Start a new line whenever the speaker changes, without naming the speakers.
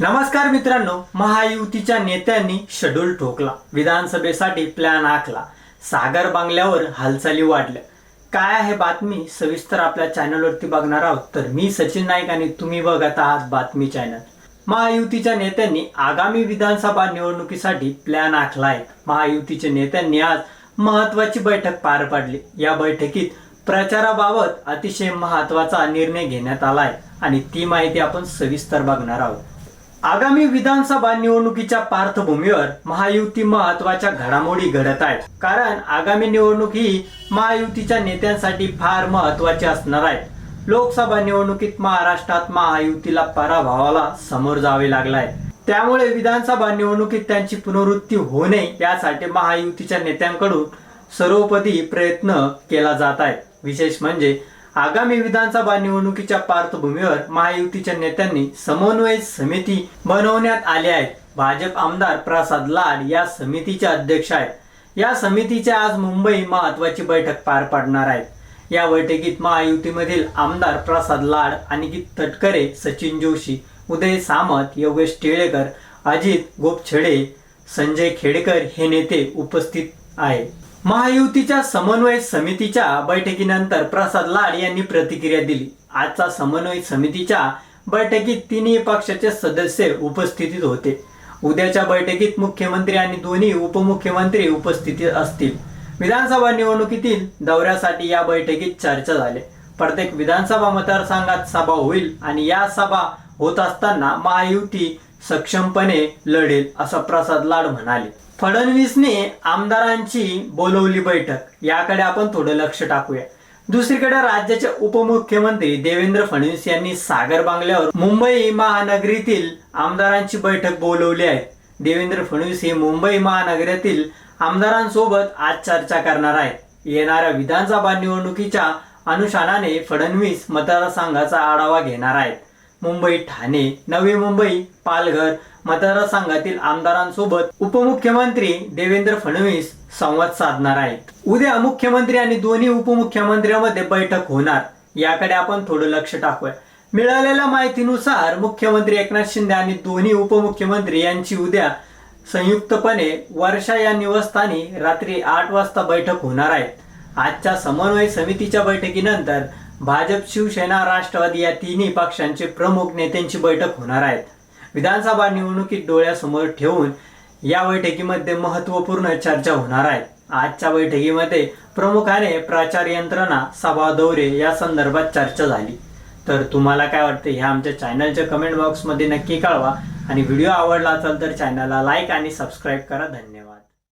नमस्कार मित्रांनो महायुतीच्या नेत्यांनी शेड्यूल ठोकला. विधानसभेसाठी प्लॅन आखला. सागर बांगल्यावर हालचाली वाढल्या. काय आहे बातमी? सविस्तर आपल्या चॅनलवरती बघणार आहोत. तर मी सचिन नाईक आणि तुम्ही बघत आहात बातमी चॅनल महायुतीच्या नेत्यांनी आगामी विधानसभा निवडणुकीसाठी प्लॅन आखला आहे महायुतीच्या नेत्यांनी आज महत्वाची बैठक पार पाडली. या बैठकीत प्रचाराबाबत अतिशय महत्त्वाचा निर्णय घेण्यात आला आहे आणि ती माहिती आपण सविस्तर बघणार आहोत. आगामी विधानसभा निवडणुकीच्या पार्श्वभूमीवर महायुती महत्त्वाच्या घडामोडी घडत आहेत. कारण आगामी निवडणूक ही महायुतीच्या नेत्यांसाठी फार महत्वाची असणार आहे. लोकसभा निवडणुकीत महाराष्ट्रात महायुतीला पराभवाला समोर जावे लागलाय आहे. त्यामुळे विधानसभा निवडणुकीत त्यांची पुनरुत्ती होऊ नये यासाठी महायुतीच्या नेत्यांकडून सर्वपदी प्रयत्न केला जात आहे. विशेष म्हणजे आगामी विधानसभा निवडणुकीच्या पार्श्वभूमीवर महायुतीच्या नेत्यांनी समन्वय समिती बनवण्यात आली आहे. भाजप आमदार प्रसाद लाड या समितीचे अध्यक्ष आहेत. या समितीच्या आज मुंबई महत्वाची बैठक पार पाडणार आहेत. या बैठकीत महायुतीमधील आमदार प्रसाद लाड अनिकित तटकरे सचिन जोशी उदय सामंत योगेश टिळेकर अजित गोपछडे संजय खेडेकर हे नेते उपस्थित आहे महायुतीच्या समन्वय समितीच्या बैठकीनंतर प्रसाद लाड यांनी प्रतिक्रिया दिली. आजचा समन्वय समितीच्या बैठकीत तिन्ही पक्षाचे सदस्य उपस्थितीत होते. उद्याच्या बैठकीत मुख्यमंत्री आणि दोन्ही उपमुख्यमंत्री उपस्थितीत असतील. विधानसभा निवडणुकीतील दौऱ्यासाठी या बैठकीत चर्चा झाली. प्रत्येक विधानसभा मतदारसंघात सभा होईल आणि या सभा होत असताना महायुती सक्षमपणे लढेल असं प्रसाद लाड म्हणाले. फडणवीसने आमदारांची बोलवली बैठक याकडे आपण थोडं लक्ष टाकूया. दुसरीकडे राज्याचे उपमुख्यमंत्री देवेंद्र फडणवीस यांनी सागर बांगल्यावर मुंबई महानगरीतील आमदारांची बैठक बोलवली आहे. देवेंद्र फडणवीस हे मुंबई महानगरातील आमदारांसोबत आज चर्चा करणार आहेत. येणाऱ्या विधानसभा निवडणुकीच्या अनुषंगाने फडणवीस मतदारसंघाचा आढावा घेणार आहेत. मुंबई ठाणे नवी मुंबई पालघर मतदारसंघातील आमदारांसोबत उपमुख्यमंत्री देवेंद्र फडणवीस संवाद साधणार आहेत. उद्या मुख्यमंत्री आणि दोन्ही उपमुख्यमंत्र्यांमध्ये बैठक होणार याकडे आपण थोडं लक्ष टाकूया. मिळालेल्या माहितीनुसार मुख्यमंत्री एकनाथ शिंदे आणि दोन्ही उपमुख्यमंत्री यांची उद्या संयुक्तपणे वर्षा या निवासस्थानी रात्री आठ वाजता बैठक होणार आहे. आजच्या समन्वय समितीच्या बैठकीनंतर भाजप शिवसेना राष्ट्रवादी या तिन्ही पक्षांचे प्रमुख नेत्यांची बैठक होणार आहेत. विधानसभा निवडणुकीत डोळ्यासमोर ठेवून या बैठकीमध्ये महत्त्वपूर्ण चर्चा होणार आहे. आजच्या बैठकीमध्ये प्रमुखाने प्रचार यंत्रणा सभा दौरे या संदर्भात चर्चा झाली. तर तुम्हाला काय वाटते हे आमच्या चॅनलच्या कमेंट बॉक्समध्ये नक्की कळवा. आणि व्हिडिओ आवडला असेल तर चॅनलला लाईक आणि सबस्क्राईब करा. धन्यवाद.